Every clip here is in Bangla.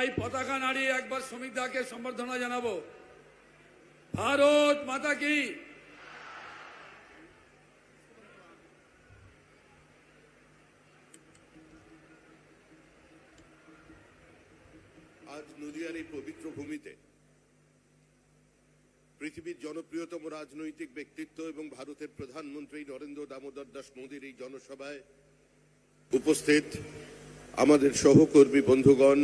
এই পতাকা নাড়িয়ে একবার শ্রমিক দাকে সম্বর্ধনা জানাব। ভারত মাতা কি? আজ নদিয়ার এই পবিত্র ভূমিতে পৃথিবীর জনপ্রিয়তম রাজনৈতিক ব্যক্তিত্ব এবং ভারতের প্রধানমন্ত্রী নরেন্দ্র দামোদর দাস মোদীর এই জনসভায় উপস্থিত আমাদের সহকর্মী বন্ধুগণ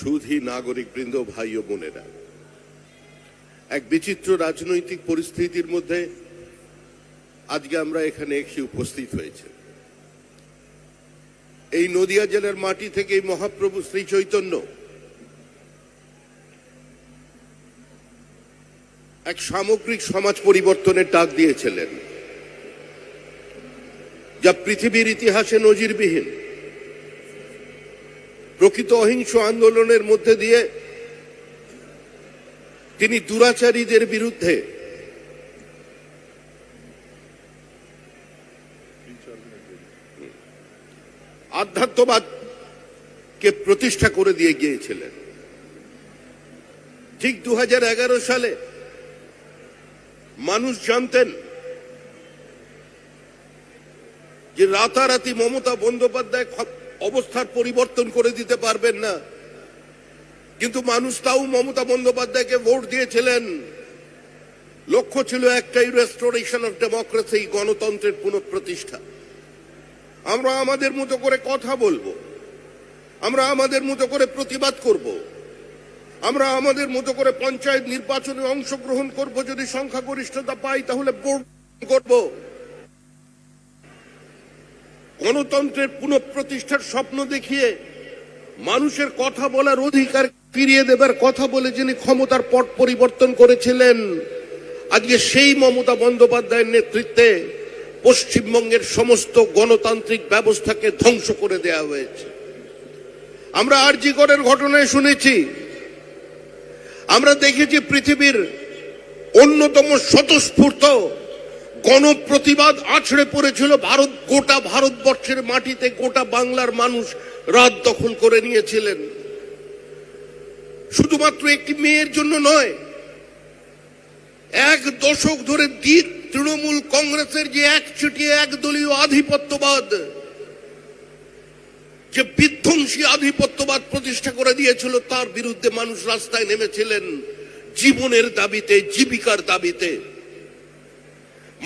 সুধী নাগরিক বৃন্দ ভাই ও বোনেরা, এক বিচিত্র রাজনৈতিক পরিস্থিতির মধ্যে আজকে আমরা এখানে এসে উপস্থিত হয়েছে। এই নদিয়া জেলার মাটি থেকে এই মহাপ্রভু শ্রী চৈতন্য এক সামগ্রিক সমাজ পরিবর্তনের ডাক দিয়েছিলেন, যা পৃথিবীর ইতিহাসে নজিরবিহীন। প্রকৃত অহিংস আন্দোলনের মধ্যে দিয়ে তিনি দুরাচারীদের বিরুদ্ধে আধ্যাত্মবাদকে প্রতিষ্ঠা করে দিয়ে গিয়েছিলেন। ঠিক দু হাজার এগারো সালে মানুষ জানতেন যে রাতারাতি মমতা বন্দ্যোপাধ্যায় অবস্থার পরিবর্তন করে দিতে পারবেন না। কিন্তু মানুষ তাও মমতা বন্দ্যোপাধ্যায়কে ভোট দিয়েছিলেন। লক্ষ্য ছিল একটাই রেস্টোরেশন অফ ডেমোক্রেসি গণতন্ত্রের পুনঃপ্রতিষ্ঠা। আমরা আমাদের মতো করে কথা বলব। আমরা আমাদের মতো করে প্রতিবাদ করব। আমরা আমাদের মতো করে পঞ্চায়েত নির্বাচনে অংশগ্রহণ করব। যদি সংখ্যাগরিষ্ঠতা পাই, তাহলে ভোট করব। গণতন্ত্রের পুনঃপ্রতিষ্ঠার স্বপ্ন দেখিয়ে মানুষের কথা বলার অধিকার ফিরিয়ে দেবার কথা বলে যিনি ক্ষমতার পট পরিবর্তন করেছিলেন, আজকে সেই মমতা বন্দ্যোপাধ্যায়ের নেতৃত্বে পশ্চিমবঙ্গের সমস্ত গণতান্ত্রিক ব্যবস্থাকে ধ্বংস করে দেওয়া হয়েছে। আমরা আরজিকরের ঘটনায় শুনেছি, আমরা দেখেছি পৃথিবীর অন্যতম স্বতঃস্ফূর্ত গণপ্রতিবাদ আছড়ে পড়েছিল ভারত, গোটা ভারতবর্ষের মাটিতে, গোটা বাংলার মানুষ রাত দখল করে নিয়েছিলেন। শুধুমাত্র একটি মেয়ের জন্য নয়, এক দশক ধরে তৃণমূল কংগ্রেসের যে এক চিটিয়ে একদলীয় আধিপত্যবাদ, যে বিধ্বংসী আধিপত্যবাদ প্রতিষ্ঠা করে দিয়েছিল, তার বিরুদ্ধে মানুষ রাস্তায় নেমেছিলেন জীবনের দাবিতে, জীবিকার দাবিতে।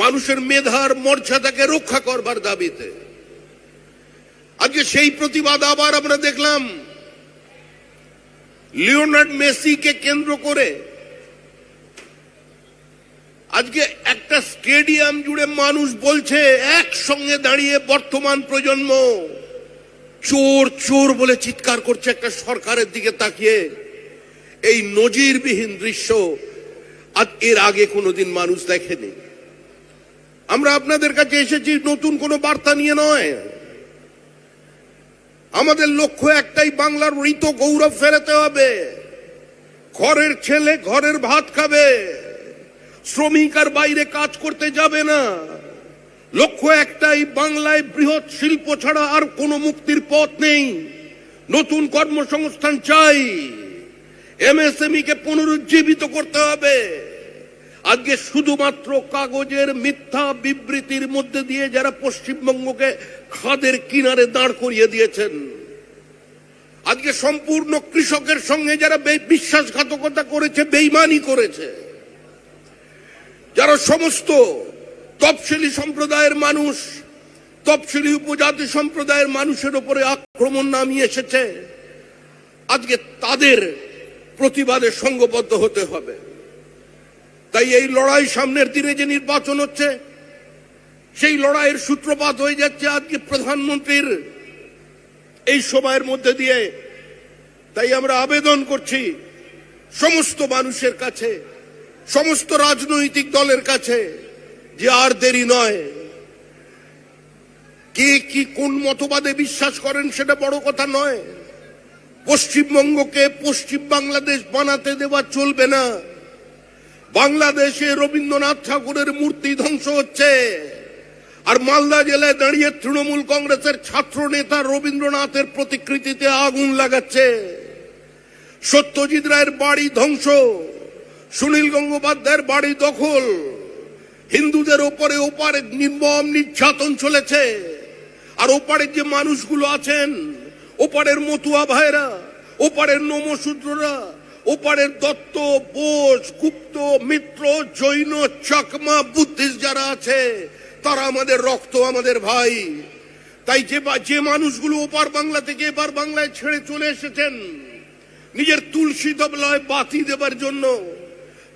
মানুষের মেধার মর্যাদাকে রক্ষা করবার দাবিতে। আজকে সেই প্রতিবাদ আবার আমরা দেখলাম। লিওনার্ড মেসিকে কেন্দ্র করে আজকে একটা স্টেডিয়াম জুড়ে মানুষ বলছে, একসঙ্গে দাঁড়িয়ে বর্তমান প্রজন্ম চোর চোর বলে চিৎকার করছে একটা সরকারের দিকে তাকিয়ে। এই নজিরবিহীন দৃশ্য আজ এর আগে কোনোদিন মানুষ দেখেনি। আমরা আপনাদের কাছে এসেছি, নতুন কোনো বার্তা নিয়ে নয়। আমাদের লক্ষ্য একটাই, বাংলার ঋত গৌরব ফেরাতে হবে। ঘরের ছেলে ঘরের ভাত খাবে। শ্রমিক আর বাইরে কাজ করতে যাবে না। লক্ষ্য একটাই, বাংলায় বৃহৎ শিল্প ছাড়া আর কোনো মুক্তির পথ নেই। নতুন কর্মসংস্থান চাই। এমএসএমই কে পুনরুজ্জীবিত করতে হবে। আজকে শুধুমাত্র কাগজের মিথ্যা বিবৃতির মধ্যে দিয়ে যারা পশ্চিমবঙ্গকে খাদের কিনারে দাঁড় করিয়ে দিয়েছেন, আজকে সম্পূর্ণ কৃষকের সঙ্গে যারা বিশ্বাসঘাতকতা করেছে, বেইমানি করেছে, যারা সমস্ত তফসিলি সম্প্রদায়ের মানুষ, তফসিলি উপজাতি সম্প্রদায়ের মানুষের উপরে আক্রমণ নামিয়ে এসেছে, আজকে তাদের প্রতিবাদে সঙ্গবদ্ধ হতে হবে। তাই এই লড়াই সামনের দিনে যে নির্বাচন হচ্ছে, সেই লড়াইয়ের সূত্রপাত হয়ে যাচ্ছে আজকে প্রধানমন্ত্রীর এই সময়ের মধ্যে দিয়ে। তাই আমরা আবেদন করছি সমস্ত মানুষের কাছে, সমস্ত রাজনৈতিক দলের কাছে যে আর দেরি নয়। কে কি কোন মতবাদে বিশ্বাস করেন সেটা বড় কথা নয়। পশ্চিমবঙ্গকে পশ্চিম বাংলাদেশ বানাতে দেওয়া চলবে না। বাংলাদেশে রবীন্দ্রনাথ ঠাকুরের মূর্তি ধ্বংস হচ্ছে। আর মালদা জেলায় দাঁড়িয়ে তৃণমূল কংগ্রেসের ছাত্র নেতা রবীন্দ্রনাথের প্রতিকৃতিতে আগুন লাগাচ্ছে। সত্যজিৎ রায়ের বাড়ি ধ্বংস, সুনীল গঙ্গোপাধ্যায়ের বাড়ি দখল, হিন্দুদের ওপরে ওপারে নির্মম নির্যাতন চলেছে। আর ওপারের যে মানুষগুলো আছেন, ওপারের মতুয়া ভাইরা ওপারের নমশূদ্ররা ওপারের দত্ত, বোস, গুপ্ত, মিত্র, জৈন, চাকমা, বুদ্ধিস্ট যারা আছে, তারা আমাদের রক্ত, আমাদের ভাই। তাই যে যে মানুষগুলো ওপার বাংলা থেকে এবার বাংলায় ছেড়ে চলে এসেছেন, নিজের তুলসী তবলায় বাতি দেবার জন্য,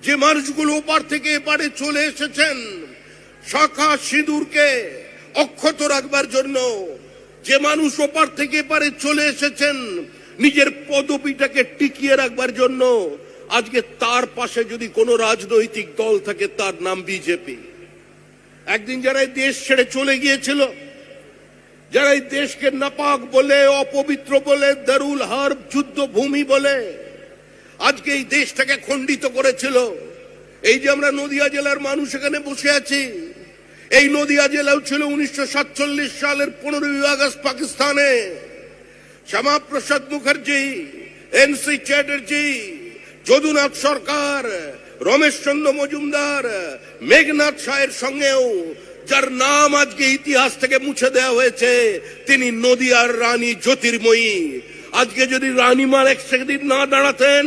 যে মানুষগুলো ওপার থেকে এপারে চলে এসেছেন, শাখা সিঁদুরকে অক্ষত রাখবার জন্য, যে মানুষ ওপার থেকে এপারে চলে এসেছেন নিজের পদবিটাকে টিকিয়ে রাখবার জন্য আজকে তার পাশে যদি কোনো রাজনৈতিক দল থাকে, তার নাম বিজেপি। একদিন যারা এই দেশ ছেড়ে চলে গিয়েছিল, যারা এই দেশকে নাপাক বলে, অপবিত্র বলে, দারুল হার যুদ্ধভূমি বলে, আজকে এই দেশটাকে খণ্ডিত করেছিল। এই যে আমরা নদিয়া জেলার মানুষ এখানে বসে আছি, এই নদিয়া জেলাও ছিল উনিশশো সাতচল্লিশ সালের পনেরোই আগস্ট পাকিস্তানে। শ্যামাপ্রসাদ মুখার্জি এনসি চ্যাটার্জি, যদুনাথ সরকার, রমেশ চন্দ্র মজুমদার, মেঘনাথ সাহের সঙ্গেও যার নাম আজকে ইতিহাস থেকে মুছে দেওয়া হয়েছে, তিনি নদিয়ার রানী জ্যোতির্ময়ী। আজকে যদি রানীমার এক সেদিন না দাঁড়াতেন,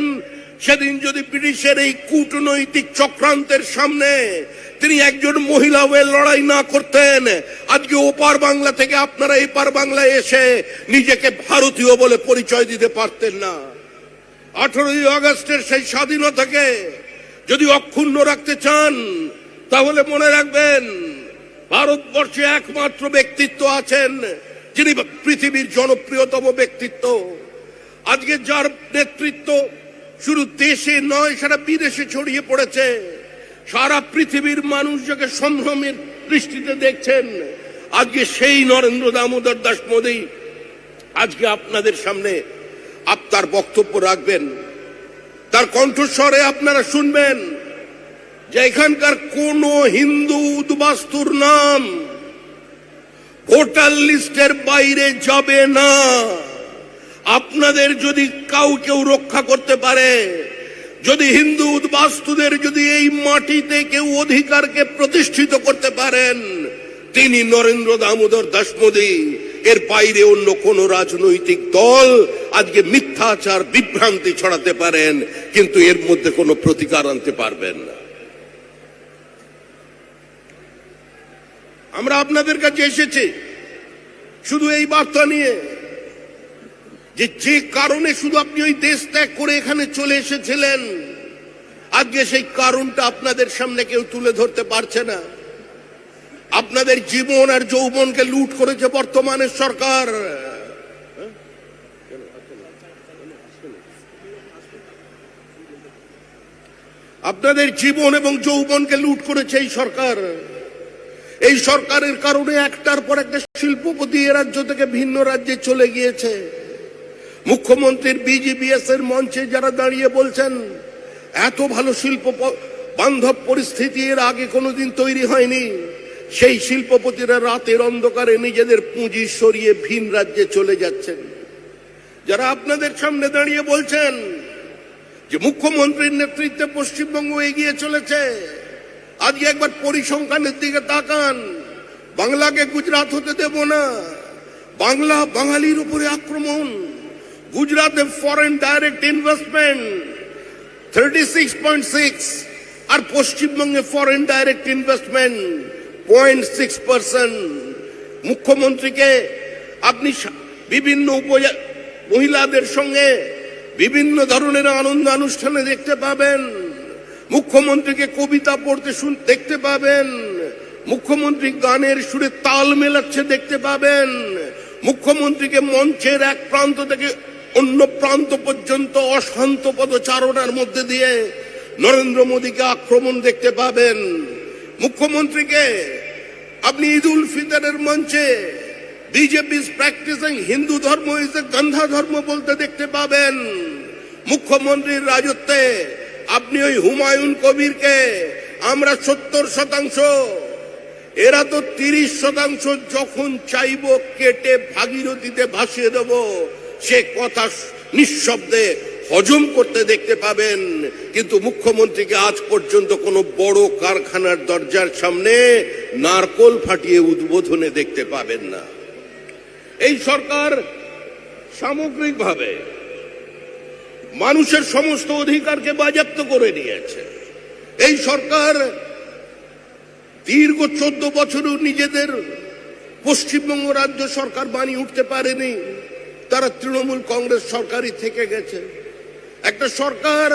সেদিন যদি ব্রিটিশের এই কূটনৈতিক চক্রান্তের সামনে তিনি একজন মহিলা হয়ে লড়াই না করতেন। আজকে ওপার বাংলা থেকে আপনারা এপার বাংলায় এসে নিজেকে ভারতীয় বলে পরিচয় দিতে পারতেন না। আঠারোই আগস্টের সেই স্বাধীনতাকে যদি অক্ষুণ্ণ রাখতে চান, তাহলে মনে রাখবেন, ভারতবর্ষে একমাত্র ব্যক্তিত্ব আছেন যিনি পৃথিবীর জনপ্রিয়তম ব্যক্তিত্ব। আজকে যার নেতৃত্ব শুধু দেশে নয়, সারা বিদেশে ছড়িয়ে পড়েছে। সারা পৃথিবীর মানুষ যাকে সম্ভ্রমের দৃষ্টিতে দেখছেন, আজকে সেই নরেন্দ্র দামোদর দাস মোদী আজকে আপনাদের সামনে আপনার বক্তব্য রাখবেন। তার কণ্ঠস্বরে আপনারা শুনবেন যে এখানকার কোন হিন্দু উদ্বাস্তুর নাম ভোটার লিস্টের বাইরে যাবে না। আপনাদের যদি কাউ কেউ রক্ষা করতে পারে যদি হিন্দু উদ্বাস্তুদের যদি এই মাটিতে কেউ অধিকারকে প্রতিষ্ঠিত করতে পারেন, তিনি নরেন্দ্র দামোদর দাস মোদী এর বাইরে অন্য কোন রাজনৈতিক দল আজকে মিথ্যাচার, বিভ্রান্তি ছড়াতে পারেন, কিন্তু এর মধ্যে কোনো প্রতিকার আনতে পারবেন না। আমরা আপনাদের কাছে এসেছি। শুধু এই বার্তা নিয়ে যে যে কারণে শুধু আপনি ওই দেশ ত্যাগ করে এখানে চলে এসেছিলেন, আজকে সেই কারণটা আপনাদের সামনে কেউ তুলে ধরতে পারছে না। আপনাদের জীবন আর যৌবনকে লুট করেছে বর্তমানের সরকার। আপনাদের জীবন এবং যৌবনকে লুট করেছে এই সরকার। এই সরকারের কারণে একটার পর একটা শিল্পপতি এ রাজ্য থেকে ভিন্ন রাজ্যে চলে গিয়েছে। মুখ্যমন্ত্রীর বিজিবিএস এর মঞ্চে যারা দাঁড়িয়ে বলছেন, এত ভালো শিল্প বান্ধব পরিস্থিতি এর আগে কোনোদিন তৈরি হয়নি। সেই শিল্পপতিরা রাতের অন্ধকারে নিজেদের পুঁজি সরিয়ে ভিন রাজ্যে চলে যাচ্ছেন। যারা আপনাদের সামনে দাঁড়িয়ে বলছেন যে মুখ্যমন্ত্রীর নেতৃত্বে পশ্চিমবঙ্গ এগিয়ে চলেছে, আজকে একবার পরিসংখ্যানের দিকে তাকান। বাংলাকে গুজরাট হতে দেব না। বাংলা বাঙালির উপরে আক্রমণ। Investment thirty six point six আর পশ্চিমবঙ্গে foreign direct investment point six percent মুখ্যমন্ত্রীকে আপনি বিভিন্ন উপজা- মহিলাদের সঙ্গে বিভিন্ন ধরনের আনন্দ অনুষ্ঠানে দেখতে পাবেন। মুখ্যমন্ত্রীকে কবিতা পড়তে শুন, দেখতে পাবেন। মুখ্যমন্ত্রী গানের সুরে তাল মেলাচ্ছে দেখতে পাবেন। মুখ্যমন্ত্রীকে মঞ্চের এক প্রান্ত থেকে অন্য প্রান্ত পর্যন্ত অশান্ত পদচারণার মধ্যে দিয়ে নরেন্দ্র মোদীকে আক্রমণ দেখতে পাবেন। মুখ্যমন্ত্রীকে আপনি ঈদ উল ফিতরের মঞ্চে বিজেপি প্র্যাকটিসিং হিন্দু ধর্ম ইজ গন্ধা ধর্ম বলতে দেখতে পাবেন। মুখ্যমন্ত্রীর রাজত্বে আপনি ওই হুমায়ুন কবিরকে আমরা সত্তর শতাংশ, এরা তো তিরিশ শতাংশ যখন চাইব কেটে ভাগীরথীতে ভাসিয়ে দেব। সে কথা নিঃশব্দে হজম করতে দেখতে পাবেন। কিন্তু মুখ্যমন্ত্রীকে আজ পর্যন্ত কোনো বড় কারখানার দরজার সামনে নারকোল ফাটিয়ে উদ্বোধনে দেখতে পাবেন না। এই সরকার সামগ্রিকভাবে মানুষের সমস্ত অধিকারকে বাজেয়াপ্ত করে নিয়েছে। এই সরকার দীর্ঘ চোদ্দ বছরও নিজেদের পশ্চিমবঙ্গ রাজ্য সরকার বানিয়ে উঠতে পারেনি। তারা তৃণমূল কংগ্রেস সরকারই থেকে গেছে। একটা সরকার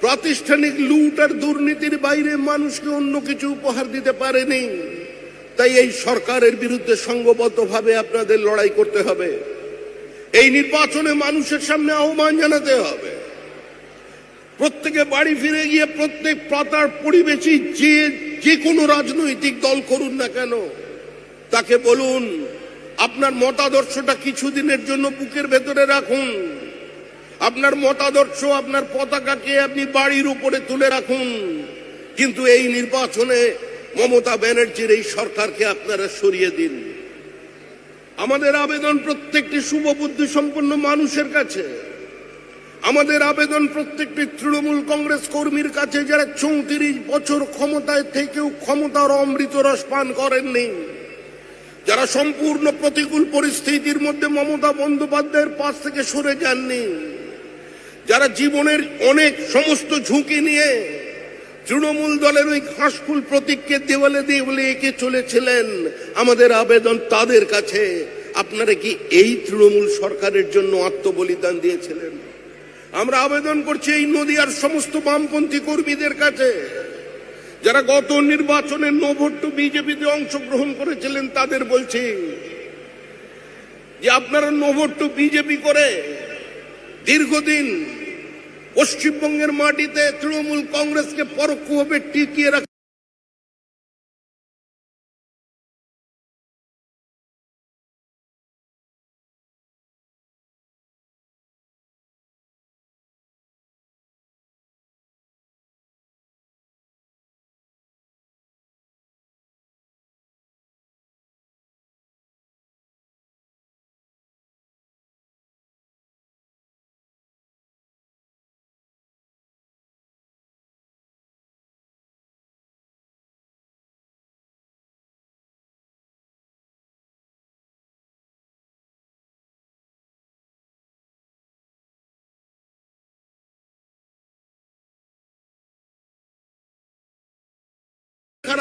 প্রাতিষ্ঠানিক লুট আর দুর্নীতির বাইরে মানুষকে অন্য কিছু উপহার দিতে পারেনি। তাই এই সরকারের বিরুদ্ধে সংঘবদ্ধভাবে আপনাদের লড়াই করতে হবে। এই নির্বাচনে মানুষের সামনে আহ্বান জানাতে হবে। প্রত্যেকে বাড়ি ফিরে গিয়ে প্রত্যেক পাতার পরিবেশী যে যে কোনো রাজনৈতিক দল করুন না কেন, তাকে বলুন আপনার মতাদর্শটা কিছুদিনের জন্য বুকের ভেতরে রাখুন। আপনার মতাদর্শ, আপনার পতাকাকে আপনি বাড়ির উপরে তুলে রাখুন। কিন্তু এই নির্বাচনে মমতা ব্যানার্জির এই সরকারকে আপনারা সরিয়ে দিন। আমাদের আবেদন প্রত্যেকটি শুভবুদ্ধি সম্পন্ন মানুষের কাছে। আমাদের আবেদন প্রত্যেকটি তৃণমূল কংগ্রেস কর্মীর কাছে যারা চৌত্রিশ বছর ক্ষমতায় থেকেও ক্ষমতার অমৃত রস পান করেননি। যারা সম্পূর্ণ প্রতিকূল পরিস্থিতির মধ্যে মমতা বন্দ্যোপাধ্যায়ের পাশ থেকে সরে যাননি, যারা জীবনের অনেক সমস্ত ঝুঁকি নিয়ে তৃণমূল দলের ওই ঘাসফুল প্রতীককে দেওয়ালে দেওয়ালে এঁকে চলেছিলেন, আমাদের আবেদন তাদের কাছে। আপনারা কি এই তৃণমূল সরকারের জন্য আত্মবলিদান দিয়েছিলেন? আমরা আবেদন করছি এই নদীয়ার সমস্ত বামপন্থী কর্মীদের কাছে। যারা গত নির্বাচনে নোভোট টু বিজেপিতে অংশগ্রহণ করেছিলেন, তাদের বলছি যে আপনারা নোভোট টু বিজেপি করে দীর্ঘদিন পশ্চিমবঙ্গের মাটিতে তৃণমূল কংগ্রেসকে পরোক্ষভাবে টিকিয়ে রাখ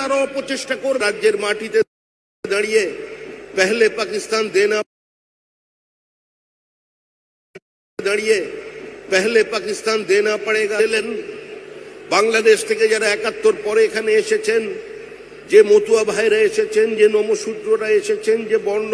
আরও অপচেষ্টা করে, রাজ্যের মাটিতে দাঁড়িয়ে পেহলে পাকিস্তান দেনা দাঁড়িয়ে পেহলে পাকিস্তান দেনা পড়েগা এলেন বাংলাদেশ থেকে যারা একাত্তর পরে এখানে এসেছেন, যে মতুয়া ভাইরা এসেছেন, যে নমশূদ্ররা এসেছেন, যে বর্ণ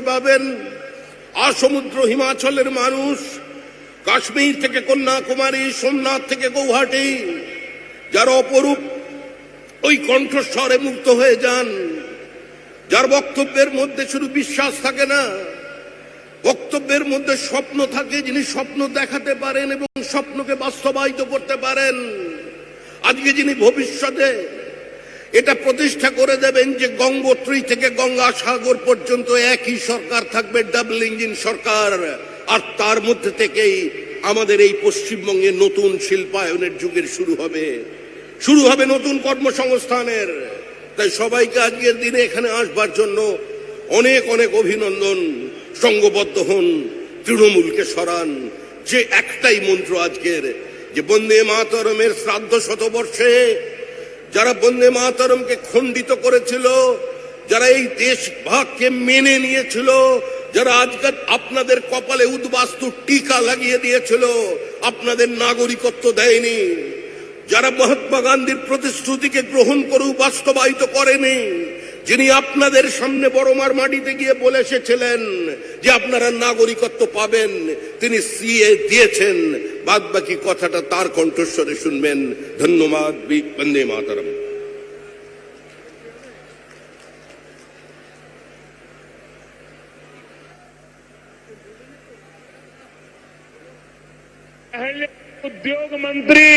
পাবেন আসমুদ্র হিমাচলের মানুষ, কাশ্মীর থেকে কন্যাকুমারী, সোমনাথ থেকে গৌহাটি, যারা অপরূপ ওই কণ্ঠস্বরে মুক্ত হয়ে যান। যার বক্তব্যের মধ্যে শুধু বিশ্বাস থাকে না, বক্তব্যের মধ্যে স্বপ্ন থাকে যিনি স্বপ্ন দেখাতে পারেন এবং স্বপ্নকে বাস্তবায়িত করতে পারেন। আজকে যিনি ভবিষ্যতে এটা প্রতিষ্ঠা করে দেবেন যে গঙ্গোত্রী থেকে গঙ্গা সাগর পর্যন্ত একই সরকার থাকবে ডাবল ইঞ্জিন সরকার। আর তার মধ্যে থেকেই আমাদের এই পশ্চিমবঙ্গে নতুন শিল্পায়নের যুগের শুরু হবে। শুরু হবে নতুন কর্মসংস্থানের। তাই সবাইকে আজকের দিনে এখানে আসবার জন্য অনেক অনেক অভিনন্দন। সঙ্গবদ্ধ হন, তৃণমূলকে সরান। যে একটাই মন্ত্র আজকের, যে বন্দে মাতরমের শ্রাদ্ধ শতবর্ষে যারা বন্দে মাতারমকে খণ্ডিত করেছিল, যারা এই দেশ ভাগকে মেনে নিয়েছিল, যারা আজকাল আপনাদের কপালে উদ্বাস্তু টিকা লাগিয়ে দিয়েছিল, আপনাদের নাগরিকত্ব দেয়নি। যারা মহাত্মা গান্ধীর প্রতিশ্রুতিকে গ্রহণ করেও বাস্তবায়িত করেনি যিনি আপনাদের সামনে বড়মার মাটিতে গিয়ে বলে এসেছিলেন যে আপনারা নাগরিকত্ব পাবেন তিনি সিএ দিয়েছেন বাদ বাকি কথাটা তার কণ্ঠস্বরে শুনবেন ধন্যবাদ বি- বন্দে মাতারম पहले उद्योग मंत्री